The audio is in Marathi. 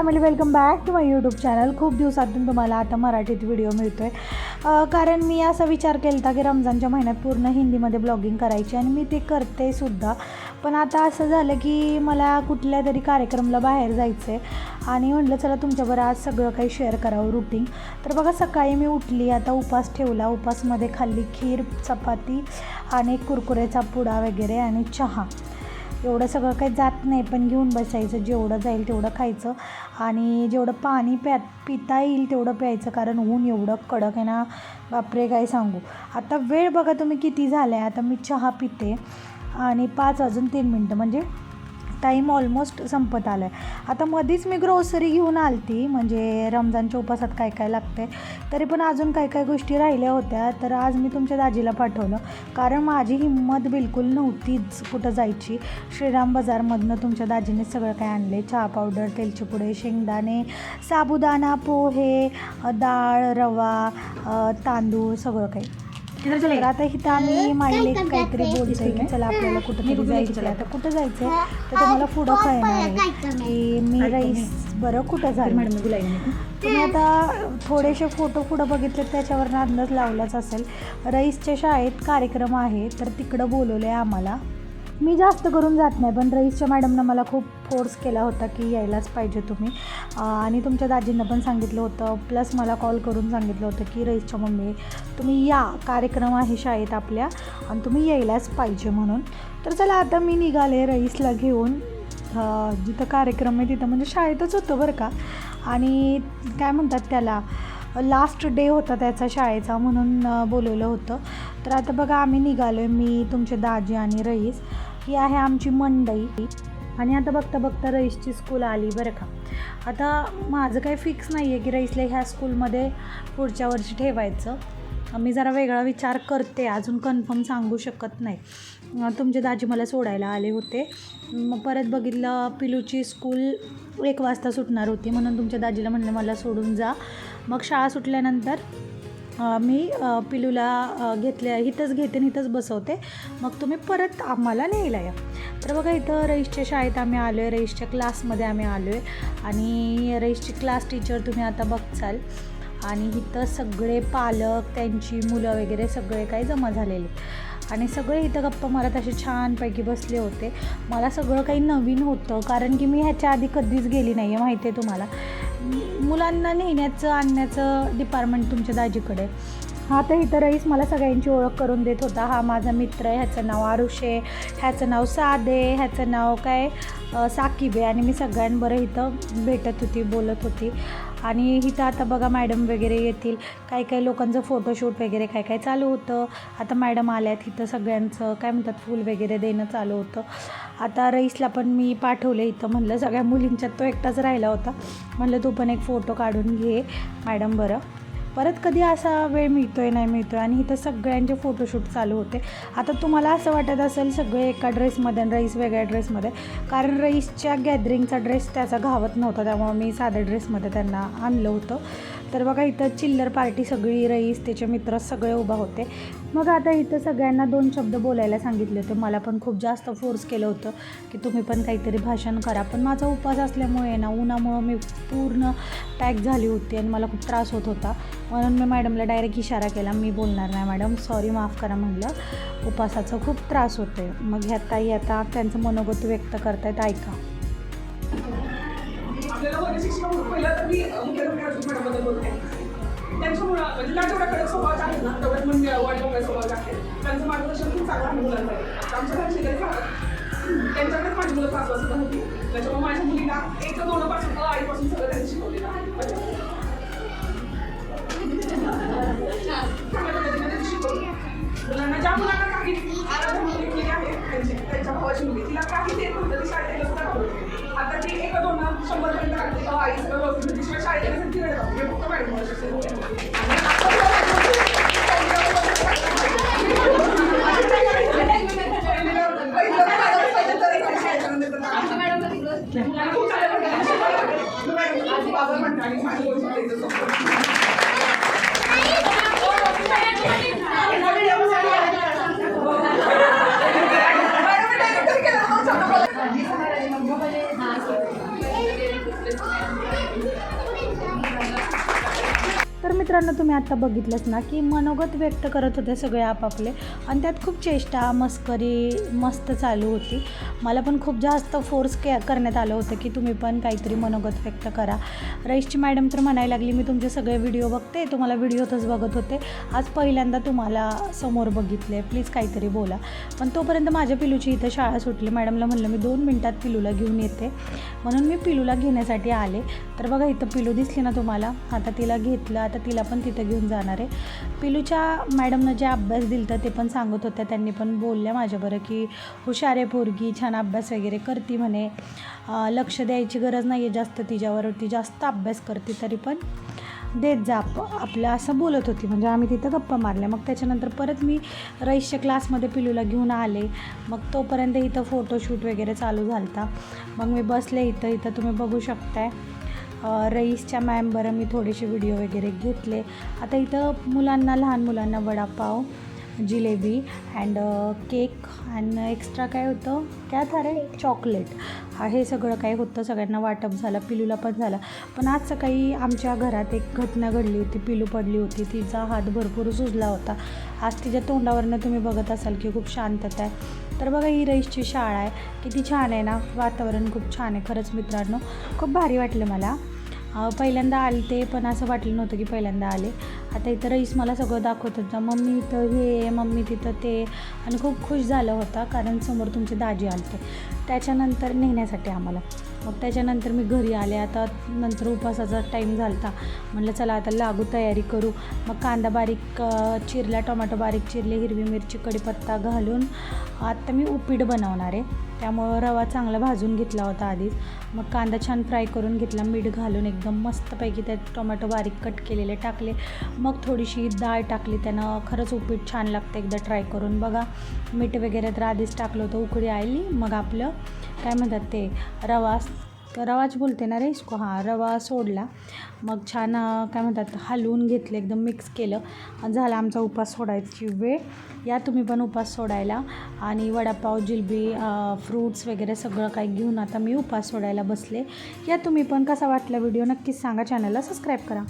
Family welcome back to my YouTube channel खूप दिवसातून तुम्हाला आता मराठीत व्हिडिओ मिळतो आहे कारण मी असा विचार केला होता की रमजानच्या महिन्यात पूर्ण हिंदीमध्ये ब्लॉगिंग करायची आणि मी ते करते सुद्धा. पण आता असं झालं की मला कुठल्या तरी कार्यक्रमाला बाहेर जायचं आहे आणि म्हटलं चला तुमच्याबरोबर आज सगळं काही शेअर करावं रुटीन तर बघा सकाळी मी उठली. आता उपास ठेवला. उपासमध्ये खाल्ली खीर चपाती आणि कुरकुरेचा पुडा वगैरे आणि चहा. एवढं सगळं काही जात नाही पण घेऊन बसायचं. जेवढं जाईल तेवढं खायचं आणि जेवढं पाणी प्या पिता येईल तेवढं प्यायचं. कारण ऊन एवढं कडक आहे ना. बापरे काय सांगू. आता वेळ बघा तुम्ही किती झाला आहे आता मी चहा पिते आणि पाच वाजून तीन मिनटं. म्हणजे टाईम ऑलमोस्ट संपत आला आहे आता मधीच मी ग्रोसरी घेऊन आलती म्हणजे रमजानच्या उपासात काय काय लागते तरी पण अजून काय काय गोष्टी राहिल्या होत्या तर आज मी तुमच्या दाजीला पाठवलं. कारण माझी हिंमत बिलकुल नव्हतीच कुठं जायची. श्रीराम बाजारमधनं तुमच्या दाजीने सगळं काय आणले चहा पावडर तेलचे पुडे शेंगदाणे साबुदाणा पोहे डाळ रवा तांदूळ सगळं काही. तर आता इथं आम्ही माईले काहीतरी बोलतोय. की चला आपल्याला कुठं तरी जायचं आता कुठं जायचं तर तुम्हाला पुढं कळणार आहे की मी राईस बरं कुठं झालं? तुम्ही आता थोडेसे फोटो पुढं बघितले त्याच्यावर अंदाज लावलाच असेल. रईसच्या शाळेत कार्यक्रम आहे तर तिकडं बोलवलं आहे आम्हाला. मी जास्त करून जात नाही पण रईसच्या मॅडमनं मला खूप फोर्स केला होता की यायलाच पाहिजे तुम्ही. आणि तुमच्या दाजींना पण सांगितलं होतं प्लस मला कॉल करून सांगितलं होतं की रईसच्या मम्मी तुम्ही या कार्यक्रम आहे शाळेत आपल्या आणि तुम्ही यायलाच पाहिजे म्हणून. तर चला आता मी निघाले रईसला घेऊन. जिथं कार्यक्रम आहे तिथं म्हणजे शाळेतच होतं बरं का. आणि काय म्हणतात त्याला लास्ट डे होता त्याचा शाळेचा म्हणून बोलवलं होतं. तर आता बघा आम्ही निघालो आहे मी तुमचे दाजी आणि रईस. ही आहे आमची मंडई. आणि आता बघता बघता रईसची स्कूल आली बरं का. आता माझं काही फिक्स नाही आहे की रईसला ह्या स्कूलमध्ये पुढच्या वर्षी ठेवायचं. मी जरा वेगळा विचार करते अजून कन्फर्म सांगू शकत नाही. तुमचे दाजी मला सोडायला आले होते. मग परत बघितलं पिलूची स्कूल एक वाजता सुटणार होती म्हणून तुमच्या दाजीला म्हणलं मला सोडून जा. मग शाळा सुटल्यानंतर मी पिलूला घेतल्या इथंच घेते आणि इथंच बसवते. मग तुम्ही परत आम्हाला न्यायला या. तर बघा इथं रईसच्या शाळेत आम्ही आलो आहे रईसच्या क्लासमध्ये आम्ही आलो आहे आणि रईसची क्लास टीचर तुम्ही आता बघचाल. आणि इथं सगळे पालक त्यांची मुलं वगैरे सगळे काही जमा झालेले. आणि सगळे इथं गप्पा मारत असे छानपैकी बसले होते. मला सगळं काही नवीन होतं कारण की मी ह्याच्या आधी कधीच गेली नाही आहे माहिती आहे तुम्हाला. मुलांना नेण्याचं आणण्याचं डिपार्टमेंट तुमच्या दाजीकडे हा तर इथं रईस मला सगळ्यांची ओळख करून देत होता. हा माझा मित्र आहे ह्याचं नाव आरुषे ह्याचं नाव सादे ह्याचं नाव काय साकिबे आणि मी सगळ्यांबरं इथं भेटत होती बोलत होती. आणि इथं आता बघा मॅडम वगैरे येतील. काही काही लोकांचं फोटोशूट वगैरे काय काय चालू होतं. आता मॅडम आल्यात इथं सगळ्यांचं काय म्हणतात फूल वगैरे देणं चालू होतं. आता रईसला पण मी पाठवले इथं. म्हणलं सगळ्या मुलींच्यात तो एकटाच राहिला होता. म्हणलं तू पण एक फोटो काढून घे मॅडम बरं. परत कधी असा वेळ मिळतो आहे नाही मिळतो आहे आणि इथं सगळ्यांचे फोटोशूट चालू होते. आता तुम्हाला असं वाटत असेल सगळे एका ड्रेसमध्ये आणि रईस वेगळ्या ड्रेसमध्ये कारण रईसच्या गॅदरिंगचा ड्रेस त्याचा घावत नव्हता त्यामुळं मी साध्या ड्रेसमध्ये त्यांना आणलं होतं. तर बघा इथं चिल्लर पार्टी सगळी रईस त्याचे मित्र सगळे उभा होते. मग आता इथं सगळ्यांना दोन शब्द बोलायला सांगितले होते. मला पण खूप जास्त फोर्स केलं होतं की तुम्ही पण काहीतरी भाषण करा. पण माझा उपवास असल्यामुळे ना उन्हामुळं मी पूर्ण पॅक झाली होती आणि मला खूप त्रास होत होता. म्हणून मी मॅडमला डायरेक्ट इशारा केला मी बोलणार नाही मॅडम सॉरी माफ करा म्हणलं. उपासाचा खूप त्रास होतो आहे मग ह्यात ताई आता त्यांचं मनोगत व्यक्त करतायत. ऐका. आपल्याला वर्ग शिक्षक म्हणून पहिला तर मी मुख्याध्यापक अर्जुन मॅडमबद्दल बोलते. त्यांच्यामुळं म्हणजे त्या जेवढ्या कडक स्वभाव आहेत ना तेवढ्याच म्हणजे वाईट वगैरे आहे त्यांचं मार्गदर्शन खूप चांगलं आहे मुलांसाठी आमच्या घरी शेजारी त्यांच्याकडेच माझी मुलं पाच वाजता होती. त्याच्यामुळे माझ्या मुलीला एक दोनपासून आईपासून सगळं त्यांनी शिकवलेलं आहे. म्हणजे मुलांना ज्या मुलांना काही आराधना मुली केली आहे त्यांची त्यांच्या भावाची मुली तिला काही देत नव्हतं ती शाळेत आता ती एक दोन शंभर पर्यंत काढते तेव्हा आई सगळं व्यवस्थित होती. शिवाय शाळेत गेल्यानंतर फिरायला जाते. हे फक्त मॅडम मित्रांनो तुम्ही आत्ता बघितलंच ना की मनोगत व्यक्त करत होते सगळे आपापले. आणि त्यात खूप चेष्टा मस्करी मस्त चालू होती. मला पण खूप जास्त फोर्स के करण्यात आलं होतं की तुम्ही पण काहीतरी मनोगत व्यक्त करा. रईसची मॅडम तर म्हणायला लागली मी तुमचे सगळे व्हिडिओ बघते तुम्हाला व्हिडिओतच बघत होते. आज पहिल्यांदा तुम्हाला समोर बघितले. प्लीज काहीतरी बोला. पण तोपर्यंत माझ्या पिलूची इथं शाळा सुटली. मॅडमला म्हणलं मी दोन मिनटात पिलूला घेऊन येते. म्हणून मी पिलूला घेण्यासाठी आले. तर बघा इथं पिलू दिसली ना तुम्हाला? आता तिला घेतलं आता तिला पण तिथं घेऊन जाणार आहे. पिलूच्या मॅडमनं जे अभ्यास दिलं ते पण सांगत होत्या. त्यांनी पण बोलल्या माझ्याबरं की हुशार आहे पोरगी छान अभ्यास वगैरे करती म्हणे. लक्ष द्यायची गरज नाही आहे जास्त तिच्यावर ती जास्त अभ्यास करते तरी पण देत जा आपलं असं बोलत होती. म्हणजे आम्ही तिथं गप्पा मारल्या. मग त्याच्यानंतर परत मी रईसच्या क्लासमध्ये पिलूला घेऊन आले. मग तोपर्यंत इथं फोटोशूट वगैरे चालू झालता. मग मी बसले इथं. इथं तुम्ही बघू शकताय. रईसच्या मॅम बरं मी थोडेसे व्हिडिओ वगैरे घेतले. आता इथं मुलांना लहान मुलांना vada pav jalebi and cake and extra काय होतं? काय था रे? चॉकलेट हा हे सगळं काय होतं? सगळ्यांना वाटप झालं पिलूला पण झालं. पण आज सकाळी आमच्या घरात एक घटना घडली होती. पिलू पडली होती. तिचा हात भरपूर सुजला होता. आज तिच्या तोंडावरनं तुम्ही बघत असाल की खूप शांतता आहे. तर बघा ही रईसची शाळा आहे. किती छान आहे ना? वातावरण खूप छान आहे. खरंच मित्रांनो खूप भारी वाटलं मला. पहिल्यांदा आले ते पण असं वाटलं नव्हतं की पहिल्यांदा आले. आता इथं रईस मला सगळं दाखवत होता. मम्मी इथं हे मम्मी तिथं ते. आणि खूप खुश झालं होता कारण समोर तुमचे दाजी आलते. त्याच्यानंतर नेण्यासाठी आम्हाला. मग त्याच्यानंतर मी घरी आले. आता नंतर उपासाचा टाईम झाला होता म्हटलं चला आता लागू तयारी करू. मग कांदा बारीक चिरला टोमॅटो बारीक चिरले हिरवी मिरची कढीपत्ता घालून आत्ता मी उपीट बनवणार आहे. त्यामुळं रवा चांगला भाजून घेतला होता आधीच. मग कांदा छान फ्राय करून घेतला मीठ घालून एकदम मस्तपैकी त्यात टोमॅटो बारीक कट केलेले टाकले. मग थोडीशी डाळ टाकली त्यानं खरंच उपीट छान लागतं एकदा ट्राय करून. बघा मीठ वगैरे तर आधीच टाकलं होतं उकळी आली. मग आपलं काय म्हणतात ते? रवा रवाच बोलते ना रे इसको? हां रवा सोडला. मग छान काय म्हणतात हलवून घेतलं एकदम मिक्स केलं. झाला आमचा उपास सोडायची वेळ. या तुम्ही पण उपास सोडायला. आणि वडापाव जिलबी फ्रूट्स वगैरे सगळं काही घेऊन आता मी उपास सोडायला बसले. या तुम्ही पण कसा वाटला व्हिडिओ नक्कीच सांगा. चॅनलला सबस्क्राईब करा.